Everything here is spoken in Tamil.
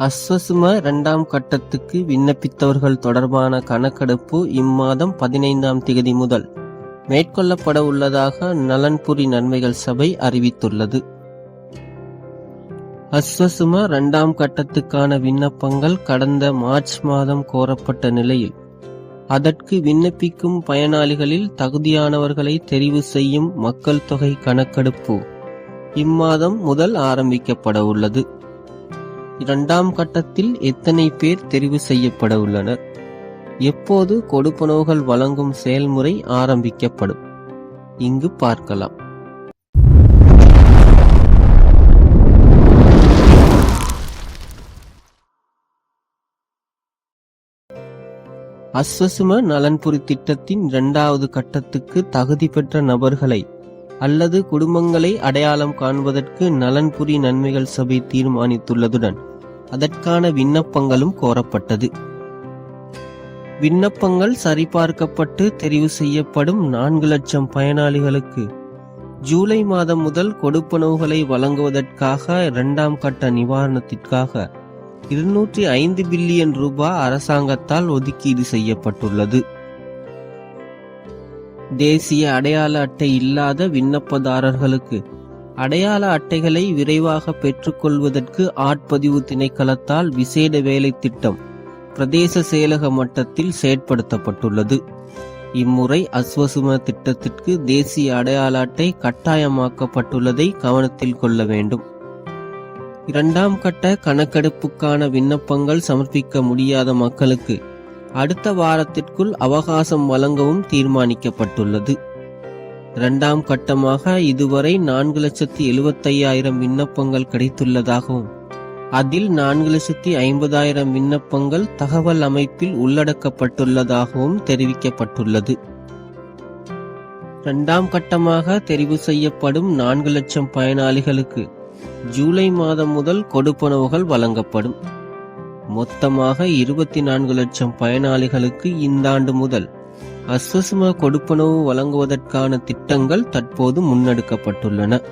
அஸ்வசும இரண்டாம் கட்டத்துக்கு விண்ணப்பித்தவர்கள் தொடர்பான கணக்கெடுப்பு இம்மாதம் பதினைந்தாம் தேதி முதல் மேற்கொள்ளப்பட உள்ளதாக நலன்புரி நன்மைகள் சபை அறிவித்துள்ளது. அஸ்வசும இரண்டாம் கட்டத்துக்கான விண்ணப்பங்கள் கடந்த மார்ச் மாதம் கோரப்பட்ட நிலையில் அதற்கு விண்ணப்பிக்கும் பயனாளிகளில் தகுதியானவர்களை தெரிவு செய்யும் மக்கள் தொகை கணக்கெடுப்பு இம்மாதம் முதல் ஆரம்பிக்கப்பட உள்ளது. இரண்டாம் கட்டத்தில் எத்தனை பேர் தெரிவு செய்யப்பட உள்ளனர்? எப்போது கொடுப்பனவுகள் வழங்கும் செயல்முறை ஆரம்பிக்கப்படும்? இங்கு பார்க்கலாம். அஸ்வசும நலன்புரி திட்டத்தின் இரண்டாவது கட்டத்துக்கு தகுதி பெற்ற நபர்களை அல்லது குடும்பங்களை அடையாளம் காண்பதற்கு நலன்புரி நன்மைகள் சபை தீர்மானித்துள்ளதுடன் அதற்கான விண்ணப்பங்களும் கோரப்பட்டது. விண்ணப்பங்கள் சரிபார்க்கப்பட்டு தெரிவு செய்யப்படும் நான்கு லட்சம் பயனாளிகளுக்கு ஜூலை மாதம் முதல் கொடுப்பனவுகளை வழங்குவதற்காக இரண்டாம் கட்ட நிவாரணத்திற்காக இருநூற்றி ஐந்து பில்லியன் ரூபாய் அரசாங்கத்தால் ஒதுக்கீடு செய்யப்பட்டுள்ளது. தேசிய அடையாள அட்டை இல்லாத விண்ணப்பதாரர்களுக்கு அடையாள அட்டைகளை விரைவாக பெற்றுக்கொள்வதற்கு ஆட்பதிவு திணைக்களத்தால் விசேட வேலை திட்டம் பிரதேச செயலக மட்டத்தில் செயற்படுத்தப்பட்டுள்ளது. இம்முறை அஸ்வசும திட்டத்திற்கு தேசிய அடையாள அட்டை கட்டாயமாக்கப்பட்டுள்ளதை கவனத்தில் கொள்ள வேண்டும். இரண்டாம் கட்ட கணக்கெடுப்புக்கான விண்ணப்பங்கள் சமர்ப்பிக்க முடியாத மக்களுக்கு அடுத்த வாரத்திற்குள் அவகாசம் வழங்கவும் தீர்மானிக்கப்பட்டுள்ளது. இரண்டாம் கட்டமாக இதுவரை நான்கு லட்சத்தி எழுபத்தையாயிரம் விண்ணப்பங்கள் கிடைத்துள்ளதாகவும் அதில் நான்கு லட்சத்தி ஐம்பதாயிரம் விண்ணப்பங்கள் தகவல் அமைப்பில் உள்ளடக்கப்பட்டுள்ளதாகவும் தெரிவிக்கப்பட்டுள்ளது. இரண்டாம் கட்டமாக தெரிவு செய்யப்படும் நான்கு லட்சம் பயனாளிகளுக்கு ஜூலை மாதம் முதல் கொடுப்பனவுகள் வழங்கப்படும். மொத்தமாக இருபத்தி நான்கு லட்சம் பயனாளிகளுக்கு இந்த ஆண்டு முதல் அஸ்வசும கொடுப்பனவு வழங்குவதற்கான திட்டங்கள் தற்போது முன்னெடுக்கப்பட்டுள்ளன.